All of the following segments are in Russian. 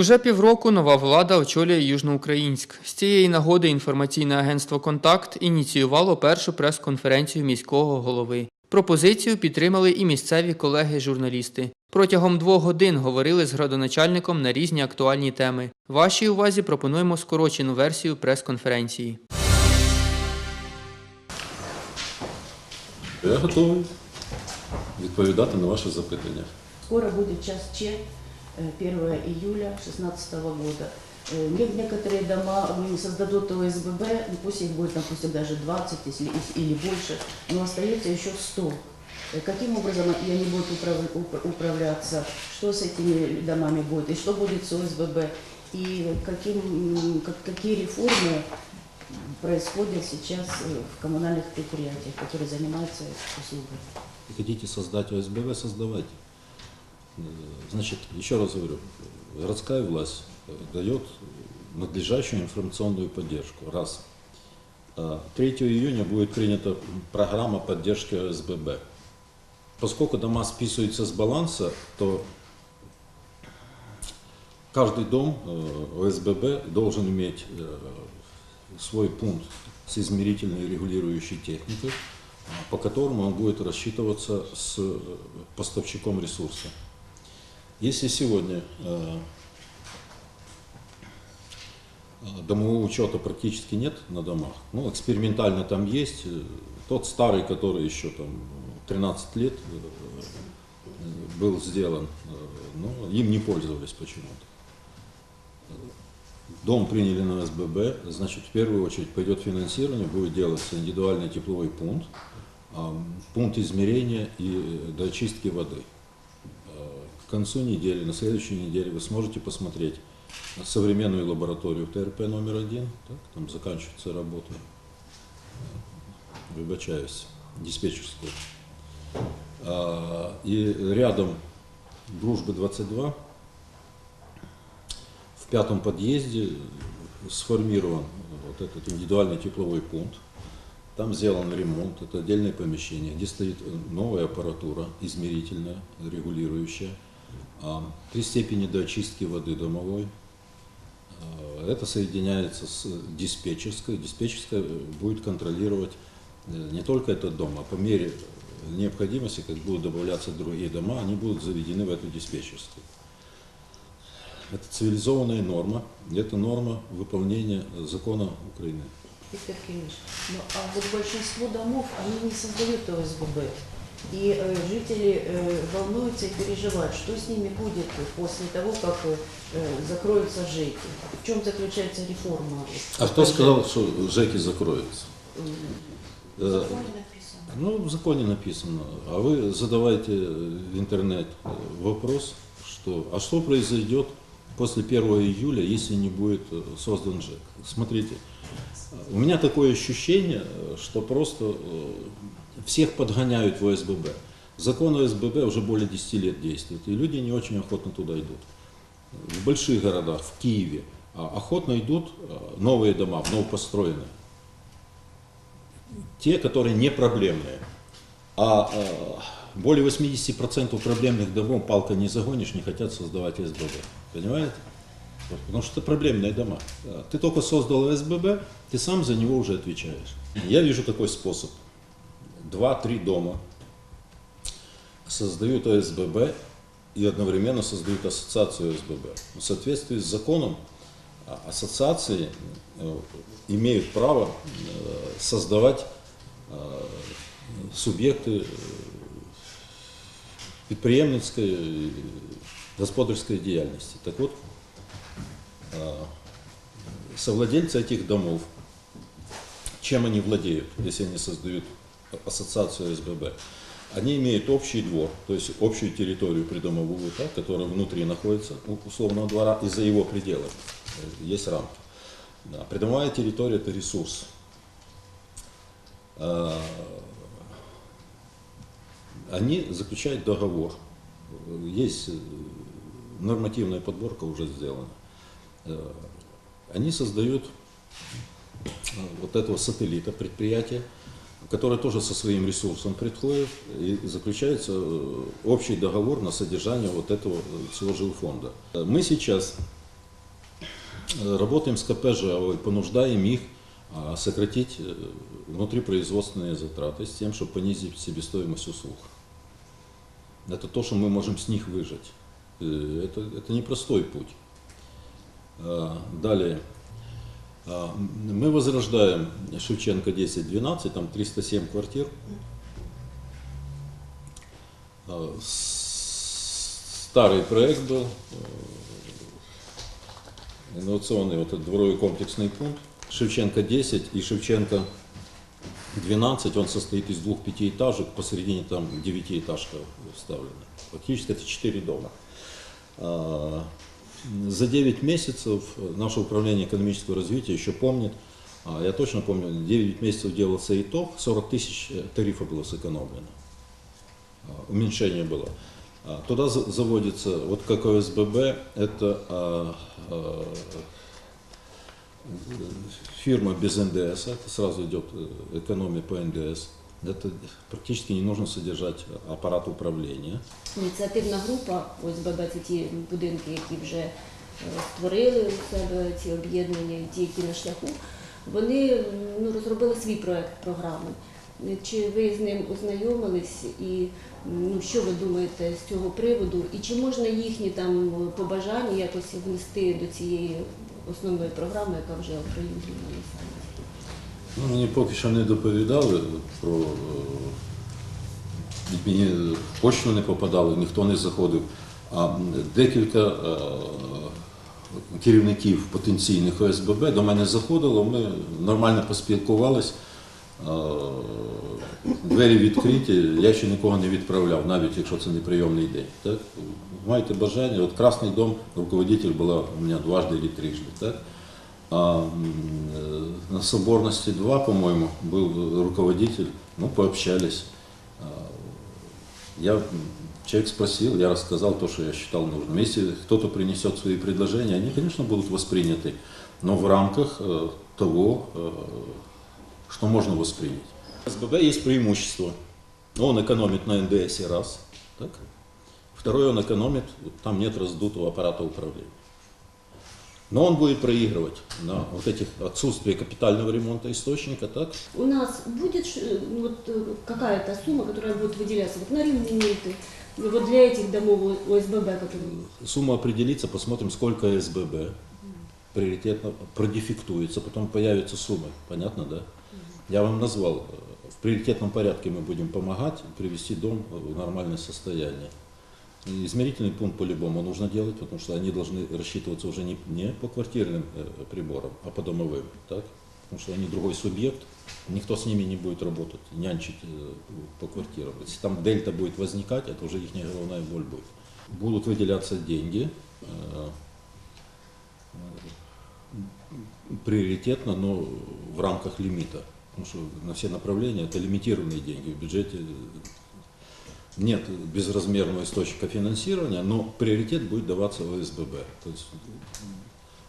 Уже півроку нова влада очолює Южноукраїнськ. З цієї нагоди інформаційне агентство Контакт ініціювало першу прес-конференцію міського голови. Пропозицію підтримали і місцеві колеги-журналісти. Протягом двох годин говорили з градоначальником на різні актуальні теми. Вашій увазі пропонуємо скорочену версію прес-конференції. Я готовий відповідати на ваші запитання. Скоро будет час Ч, 1 июля 2016 года. Э, не- Некоторые дома м, создадут ОСББ, ну, пусть их будет, допустим, даже 20 если, или больше, но остается еще 100. Э, Каким образом они будут управ- уп- управляться, что с этими домами будет, и что будет с ОСББ, и каким, как- какие реформы происходят сейчас э, в коммунальных предприятиях, которые занимаются услугой. Хотите создать ОСББ, создавайте. Э, Значит, еще раз говорю, городская власть э, дает надлежащую информационную поддержку. Раз. А 3 июня будет принята программа поддержки ОСББ. Поскольку дома списываются с баланса, то каждый дом э, ОСББ должен иметь э, свой пункт с измерительной регулирующей техникой, по которому он будет рассчитываться с э, поставщиком ресурса. Если сегодня э, э, домового учета практически нет на домах, ну, экспериментально там есть, э, тот старый, который еще там 13 лет был сделан, но им не пользовались почему-то. Дом приняли на СББ, значит, в первую очередь пойдет финансирование, будет делаться индивидуальный тепловой пункт, а, пункт измерения и до очистки воды. К концу недели, на следующей неделе вы сможете посмотреть современную лабораторию ТРП номер один, так, там заканчивается работа, выбачаюсь, диспетчерскую. А, И рядом Дружбы 22 в пятом подъезде сформирован вот этот индивидуальный тепловой пункт. Там сделан ремонт, это отдельное помещение, где стоит новая аппаратура, измерительная, регулирующая. А, Три степени до очистки воды домовой. А, Это соединяется с диспетчерской. Диспетчерская э, будет контролировать э, не только этот дом, а по мере необходимости, как будут добавляться другие дома, они будут заведены в эту диспетчерскую. Это цивилизованная норма, это норма выполнения закона Украины. Виктор Кириллович, ну а вот большинство домов, они не создают ОСББ. И э, жители э, волнуются и переживают, что с ними будет после того, как э, закроются ЖЭКи. В чем заключается реформа? А кто сказал, что ЖЭКи закроются? М, Э, В законе написано. Ну, в законе написано. А вы задавайте в интернет э, вопрос, что, а что произойдет после 1 июля, если не будет э, создан ЖЭК? Смотрите, у меня такое ощущение, что просто всех подгоняют в ОСББ. Закон ОСББ уже более 10 лет действует, и люди не очень охотно туда идут. В больших городах, в Киеве, а, охотно идут э, новые дома, новопостроенные те, которые не проблемные. А э, более 80% проблемных домов палка не загонишь, не хотят создавать СББ. Понимаете? Потому что это проблемные дома. А Ты только создал СББ, ты сам за него уже отвечаешь. Я вижу такой способ. Два-три дома создают ОСББ и одновременно создают ассоциацию ОСББ. В соответствии с законом а, ассоциации э, имеют право э, создавать э, субъекты э, підприємницької і господарської діяльності. Так вот, э, совладельцы этих домов, чем они владеют, если они создают ассоциацию СББ? Они имеют общий двор, то есть общую территорию придомовую, так, которая внутри находится условного двора и за его пределами. Есть рамки. Да. Придомовая территория – это ресурс. А, Они заключают договор. Есть нормативная подборка уже сделана. Э, Они создают э, вот этого сателлита предприятия, которое тоже со своим ресурсом приходит и заключается э, общий договор на содержание вот этого э, всего жилфонда. Мы сейчас Э, Работаем с КПЖ, ой, понуждаем их сократить внутрипроизводственные затраты с тем, чтобы понизить себестоимость услуг. Это то, что мы можем с них выжать. Это, это непростой путь. Далее. А, Мы возрождаем Шевченко 10-12, там 307 квартир. А, Старый проект был, э, инновационный вот этот дворовой комплексный пункт. Шевченко 10 и Шевченко 12, он состоит из двух пятиэтажек, посередине там девятиэтажка вставлена. Фактически это четыре дома. За 9 месяцев наше управление экономического развития еще помнит, а, я точно помню, 9 месяцев делался итог, 40 тысяч э, тарифа было сэкономлено. А, Уменьшение было. А, Туда за- заводится, вот как ОСББ, это фирма без НДС, это сразу идет э, экономия по НДС. Это практически не нужно содержать аппарат управления. Ініціативна група ОСББ це ті будинки, які вже е, створили у себе ці об'єднання, ті, які на шляху. Вони ну, розробили свій проект програми. Чи ви з ним ознайомились і ну, що ви думаєте з цього приводу? І чи можна їхні там побажання якось внести до цієї основної програми, яка вже оприлюднена на? Ну, мені поки що не доповідали про е, мені почту не попадали, ніхто не заходив. А декілька е, керівників потенційних ОСББ до мене заходило, ми нормально поспілкувались. Е, Двері відкриті, я ще нікого не відправляв, навіть якщо це не прийомний день. Так? Маєте бажання, от Красний дом, руководитель була у мене дважды или трижды. Так? А э, на Соборности 2, по-моему, был руководитель, ну, пообщались. А, Я, человек спросил, я рассказал то, что я считал нужным. Если кто-то принесет свои предложения, они, конечно, будут восприняты, но в рамках э, того, э, что можно воспринять. СББ есть преимущество. Он экономит на НДС раз, так? Второе, он экономит, там нет раздутого аппарата управления. Но он будет проигрывать на вот этих отсутствие капитального ремонта источника, так? У нас будет ш- ну, вот, э, какая-то сумма, которая будет выделяться вот на ремонты, ну, вот для этих домов ОСББ, которые... Сумма определится, посмотрим, сколько СББ приоритетно продефектуется, потом появятся суммы, понятно, да? Я вам назвал, э, в приоритетном порядке мы будем помогать привести дом в нормальное состояние. Измерительный пункт по-любому нужно делать, потому что они должны рассчитываться уже не, не по квартирным э, приборам, а по домовым, так? Потому что они другой субъект, никто с ними не будет работать, нянчить э, по квартирам. Если там дельта будет возникать, это уже их головная боль будет. Будут выделяться деньги, э, приоритетно, но в рамках лимита. Потому что на все направления это лимитированные деньги. В бюджете нет безразмерного источника финансирования, но приоритет будет даваться ОСББ. То есть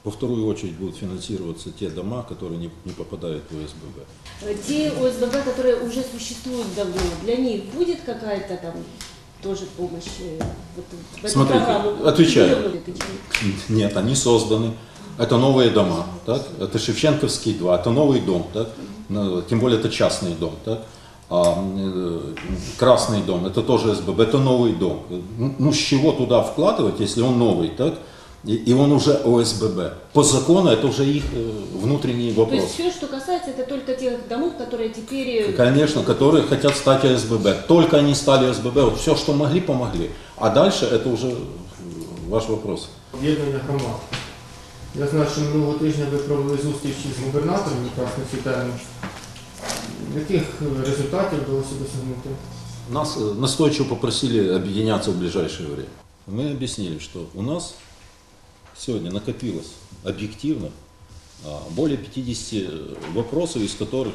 во вторую очередь будут финансироваться те дома, которые не, не попадают в ОСББ. Э, Те ОСББ, которые уже существуют давно, для них будет какая-то там тоже помощь э, вот, в Смотрите, программу? отвечаю. Нет, они созданы. Это новые дома, так? Это Шевченковский 2, это новый дом, так? Ну, Тем более это частный дом, так? А, э, Красный дом, это тоже СББ, это новый дом. Ну, Ну, с чего туда вкладывать, если он новый, так? И, и он уже ОСББ. По закону это уже их э, внутренний То вопрос. есть все, что касается, это только тех домов, которые теперь... э, Конечно, которые хотят стать ОСББ. Только они стали ОСББ, вот все, что могли, помогли. А дальше это уже э, ваш вопрос. Об'єднання громад. Я знаю, що минулого тижня ви провели зустрічі з губернатором якраз на цю тему. Яких е, результатів вдалося досягнути? Нас э, настойчиво попросили объединяться в ближайшее время. Мы объяснили, что у нас сегодня накопилось объективно а, более 50 вопросов, из которых,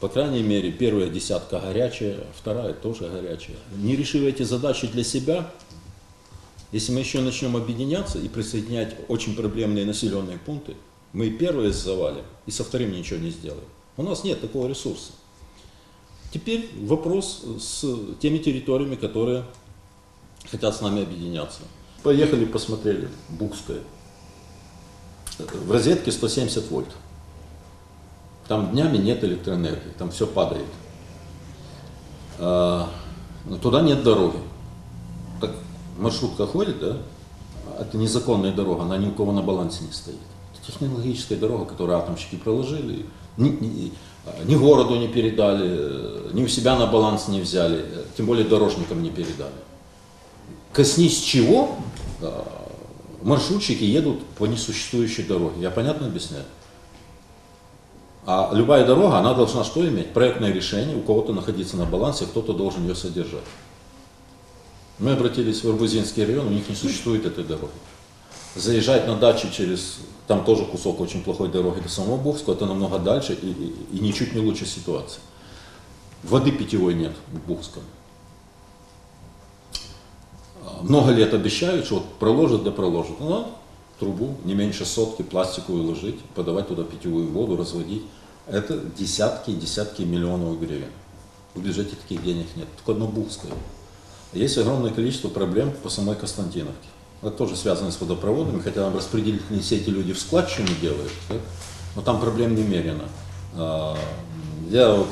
по крайней мере, первая десятка горячая, вторая тоже горячая. Не решив эти задачи для себя, если мы еще начнем объединяться и присоединять очень проблемные населенные пункты, мы и первые завалим, и со вторым ничего не сделаем. У нас нет такого ресурса. Теперь вопрос с теми территориями, которые хотят с нами объединяться. Поехали, посмотрели. Букская. В розетке 170 вольт. Там днями нет электроэнергии, там все падает. А, туда нет дороги. Так маршрутка ходит, да? Это незаконная дорога, она ни у кого на балансе не стоит. Это технологическая дорога, которую атомщики проложили. Ни, ни- городу не передали, э, ни у себя на баланс не взяли, э, тем более дорожникам не передали. Коснись чего, э, маршрутчики едут по несуществующей дороге. Я понятно объясняю? А любая дорога, она должна что иметь? Проектное решение, у кого-то находиться на балансе, кто-то должен ее содержать. Мы обратились в Арбузинский район, у них не существует этой дороги. Заезжать на дачу через, там тоже кусок очень плохой дороги до самого Бухского, это намного дальше и, и- и ничуть не лучше ситуация. Воды питьевой нет в Бухском. А, Много лет обещают, что вот проложат да проложат. Ладно, трубу не меньше сотки пластиковую ложить, подавать туда питьевую воду, разводить. Это десятки и десятки миллионов гривен. В бюджете таких денег нет, только одно Бухское. Есть огромное количество проблем по самой Константиновке. Это тоже связано с водопроводами, хотя там распределительные сети люди в складчину делают, так? но там проблем немерено. А, Я вот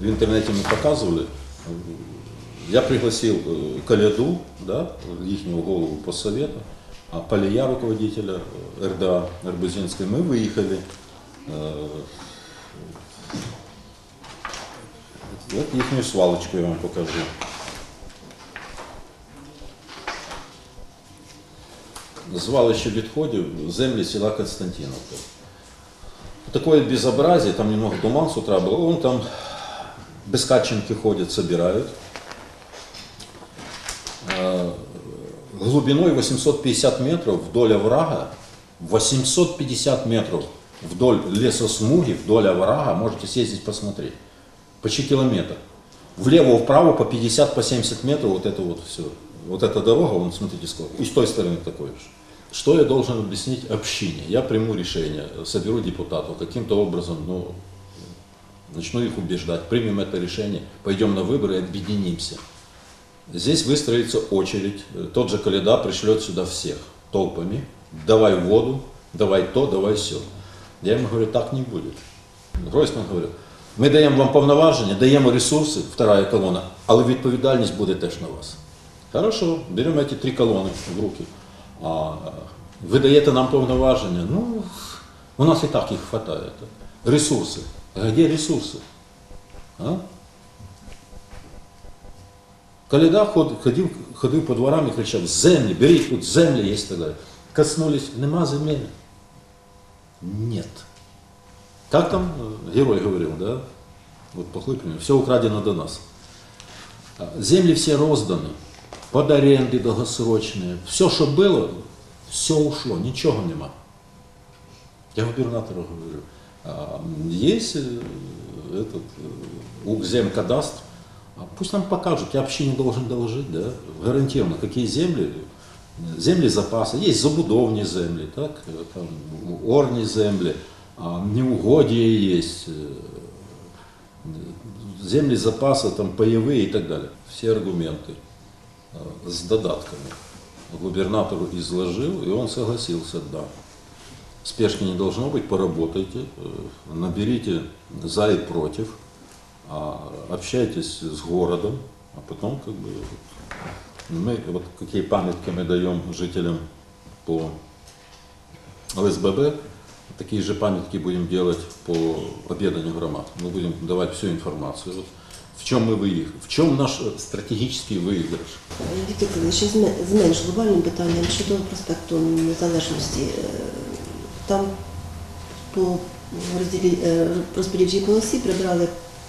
в интернете мне показывали, я пригласил э, Коляду, да, их голову по совету, а Полия, руководителя э, РДА Арбузинской, мы выехали. э, Вот их свалочку я вам покажу. звалище відходів землі села Константиновка. Такое безобразие, там немного туман с утра был, он там бескатченки ходят, собирают. Э, Глубиной 850 метров вдоль оврага, 850 метров вдоль лесосмуги, вдоль оврага, можете съездить посмотреть. Почти километр. Влево, вправо по 50, по 70 метров вот это вот все. Вот эта дорога, вон, смотрите, сколько. И с той стороны такой же. Что я должен объяснить общине? Я приму решение, соберу депутатов, каким-то образом, ну, начну их убеждать, примем это решение, пойдем на выборы и объединимся. Здесь выстроится очередь, э, тот же Коляда пришлет сюда всех толпами, давай воду, давай то, давай все. Я ему говорю, так не будет. Гройсман говорив, ми даємо вам повноваження, даємо ресурси, вторая колона, але відповідальність буде теж на вас. Хорошо, беремо эти три колони в руки. А, ви даєте нам повноваження, ну, у нас і так їх хватає. Ресурси. А де ресурси? А? Коляда ход- ходив, ходив по дворам і кричав, землі, беріть, тут землі є і так далі. Коснулись, нема земель. Нет. Как там э, герой говорил, да? Вот плохой пример. Все украдено до нас. А, Земли все розданы, под аренды долгосрочные. Все, что было, все ушло, ничего нема. Я губернатору говорю, а, есть э, этот э, Укземкадастр, а пусть нам покажут, я вообще не должен доложить, да, гарантированно, какие земли, землі запаси, є забудовні землі, так, е, там, орні землі, а, неугодія є, е, землі запаси, там, пайові і так далі. Всі аргументи е, з додатками губернатору изложил, и он согласился, да. Спешки не должно быть, поработайте, э, наберите за и против, а, общайтесь с городом, а потом как бы мы вот какие памятки мы даем жителям по ЛСББ, такие же памятки будем делать по объединению громад. Мы будем давать всю информацию. Вот в чем мы выиграли, в чем наш э, стратегический выигрыш. Віктор Кирилович, ще з ме- з менш глобальним питанням щодо проспекту Незалежності. Е, Там по розділі е, розподільчій полосі прибрали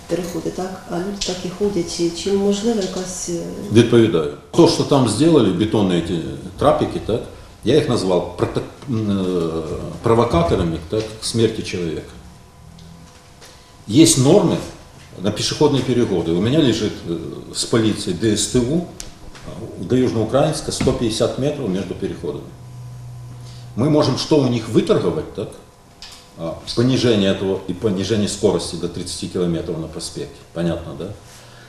переходи, так? А люди так і ходять. Чи, чи можливо якась е, Відповідаю. То, що там сделали, бетонные эти трапики, так, я их назвал прото- м, э, провокаторами так, к смерти человека. Есть нормы на пешеходные переходы. У меня лежит э, с полицией ДСТУ а, до Южноукраинска 150 метров между переходами. Мы можем что у них выторговать, так? А, Понижение этого и понижение скорости до 30 километров на проспекте. Понятно, да?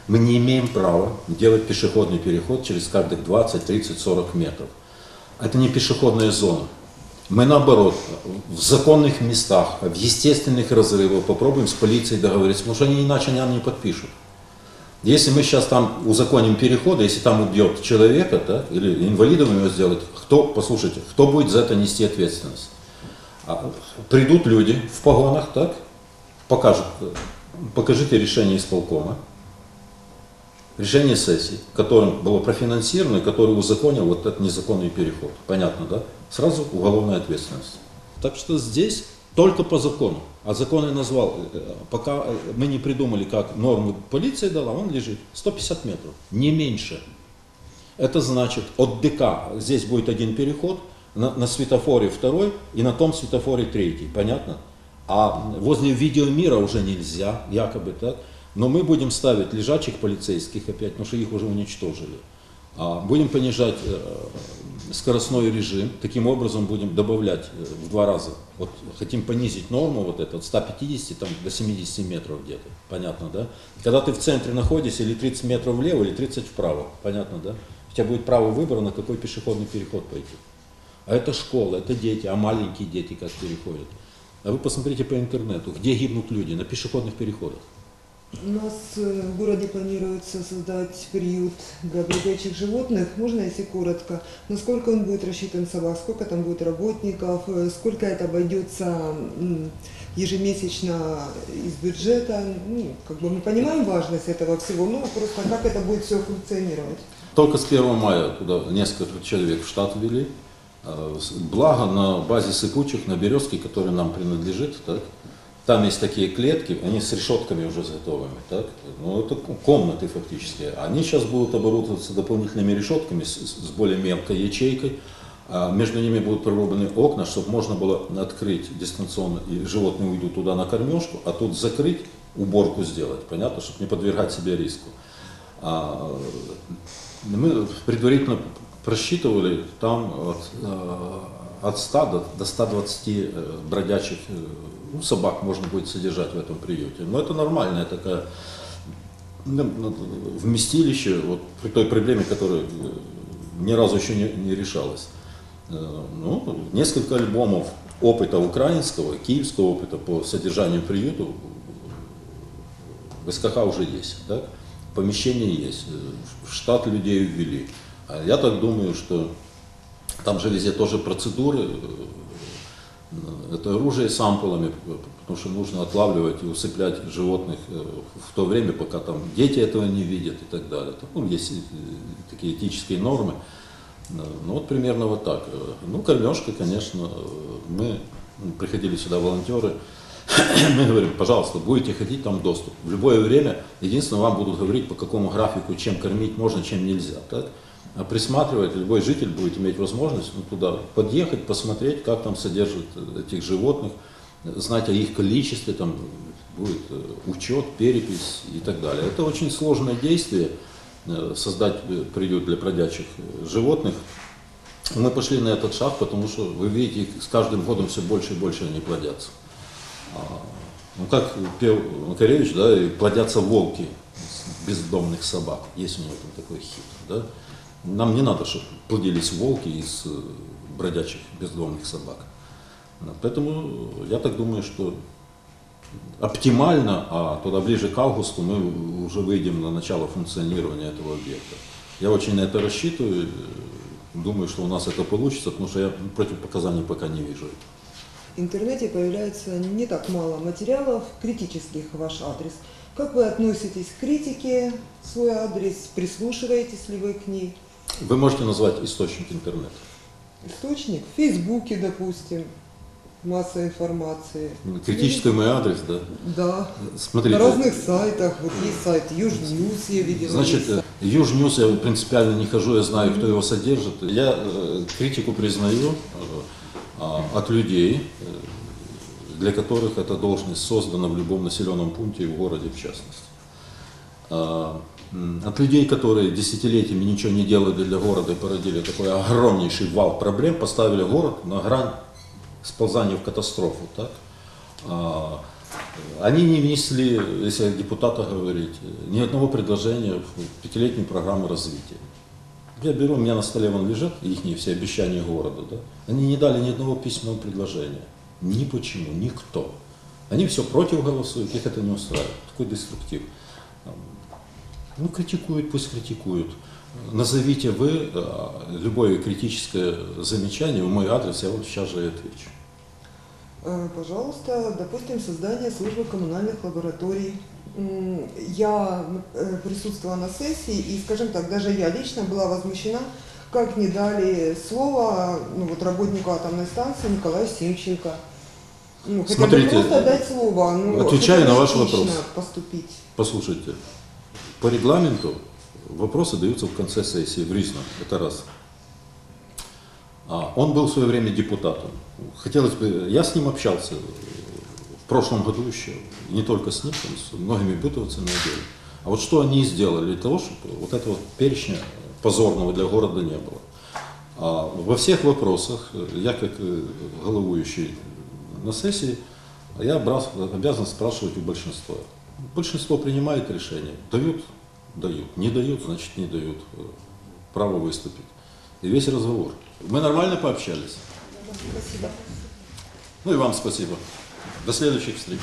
Мы не имеем права делать пешеходный переход через каждых 20, 30, 40 метров. Это не пешеходная зона. Мы наоборот, в законных местах, в естественных разрывах попробуем с полицией договориться, потому что они иначе нам не подпишут. Если мы сейчас там узаконим переходы, если там убьет человека, так, или инвалидом его сделать, кто, послушайте, кто будет за это нести ответственность? А, Придут люди в погонах, так, покажут, покажите решение исполкома, решение сессии, которым было профинансировано, и который узаконил вот этот незаконный переход. Понятно, да? Сразу уголовная ответственность. Так что здесь только по закону. А закон я назвал, э, пока э, мы не придумали, как норму полиция дала, он лежит 150 метров, не меньше. Это значит, от ДК здесь будет один переход, на, на светофоре второй и на том светофоре третий, понятно? А возле видеомира уже нельзя, якобы так. Но мы будем ставить лежачих полицейских опять, потому что их уже уничтожили. А, Будем понижать э, скоростной режим, таким образом будем добавлять э, в два раза. Вот хотим понизить норму вот эту от 150 там, до 70 метров где-то, понятно, да? Когда ты в центре находишься, или 30 метров влево, или 30 вправо, понятно, да? У тебя будет право выбора, на какой пешеходный переход пойти. А это школа, это дети, а маленькие дети как переходят. А вы посмотрите по интернету, где гибнут люди, на пешеходных переходах. У нас э, в городе планируется создать приют для бродячих животных. Можно, если коротко, насколько он будет рассчитан собак, сколько там будет работников, э, сколько это обойдется ежемесячно из бюджета. Ну, как бы мы понимаем важность этого всего, но просто как это будет все функционировать. Только с 1 мая туда несколько человек в штат ввели. Э, Благо на базе сыпучих, на березке, который нам принадлежит, так, там есть такие клетки, они с решетками уже готовыми, так, ну это комнаты фактически. Они сейчас будут оборудоваться дополнительными решетками с, с более мелкой ячейкой, а между ними будут прорублены окна, чтобы можно было открыть дистанционно, и животные уйдут туда на кормежку, а тут закрыть, уборку сделать, понятно, чтобы не подвергать себе риску. А, мы предварительно просчитывали там от, э, от 100 до, до 120 э, бродячих э, ну, собак можно будет содержать в этом приюте. Но это нормальная такая ну, ну, вместилище вот, при той проблеме, которая э, ни разу еще не, не решалась. Э, Ну, несколько альбомов опыта украинского, киевского опыта по содержанию приюту в СКХ уже есть, так? помещение есть, э, штат людей ввели. А я так думаю, что там же везде тоже процедуры, это оружие с ампулами, потому что нужно отлавливать и усыплять животных э, в то время, пока там дети этого не видят и так далее. Там, ну, есть э, такие этические нормы. Ну вот примерно вот так. Ну, кормежка, конечно, мы ну, приходили сюда волонтеры, мы говорим, пожалуйста, будете ходить, там доступ. В любое время, единственное, вам будут говорить, по какому графику, чем кормить можно, чем нельзя. Так? А присматривать, любой житель будет иметь возможность ну, туда подъехать, посмотреть, как там содержат этих животных, знать о их количестве, там будет э, учет, перепись и так далее. Это очень сложное действие, э, создать э, приют для бродячих животных. Мы пошли на этот шаг, потому что, вы видите, с каждым годом все больше и больше они плодятся. А, Ну, как пел Макаревич, да, плодятся волки бездомных собак. Есть у него там такой хит, да. Нам не надо, чтобы плодились волки из э, бродячих бездомных собак. Да, Поэтому я так думаю, что оптимально, а туда ближе к августу мы уже выйдем на начало функционирования этого объекта. Я очень на это рассчитываю, э, думаю, что у нас это получится, потому что я противопоказаний пока не вижу. В интернете появляется не так мало материалов критических в ваш адрес. Как вы относитесь к критике в свой адрес? Прислушиваетесь ли вы к ней? Вы можете назвать источник интернета? Источник в Фейсбуке, допустим, масса информации. Критический мой адрес, да? Да. Смотрите. На разных сайтах. Вот есть сайт Южньюз, я видела. Значит, э, Южньюз я принципиально не хожу, я знаю, кто его содержит. Я э, критику признаю э, а, от людей, для которых эта должность создана в любом населенном пункте и в городе в частности. От людей, которые десятилетиями ничего не делали для города и породили такой огромнейший вал проблем, поставили город на грань сползания в катастрофу. Так? А, Они не внесли, если о депутатах говорить, ни одного предложения в пятилетнюю программу развития. Я беру, у меня на столе вон лежат их все обещания города, да? Они не дали ни одного письменного предложения. Ни почему, никто. Они все против голосуют, их это не устраивает. Такой деструктив. Ну, критикуют, пусть критикуют. Назовите вы э, любое критическое замечание в мой адрес, я вот сейчас же и отвечу. Э, Пожалуйста, допустим, создание службы коммунальных лабораторий. Я э, присутствовала на сессии, и, скажем так, даже я лично была возмущена, как не дали слова ну, вот, работнику атомной станции Николаю Симченко. Ну, хотя бы Смотрите, просто дать слово. Ну, отвечаю бы на ваш вопрос. поступить. Послушайте, по регламенту вопросы даются в конце сессии, в Ризно, это раз. А, он был в свое время депутатом. Хотелось бы, я с ним общался в прошлом году еще, не только с ним, с многими бытовцами отдельно. А вот что они сделали для того, чтобы вот этого перечня позорного для города не было. А во всех вопросах, я как э, головующий на сессии, я обязан спрашивать у большинства. Большинство принимает решение. Дают, дают. Не дают, значит не дают э, право выступить. И весь разговор. Мы нормально пообщались. Спасибо. Ну и вам спасибо. До следующих встреч.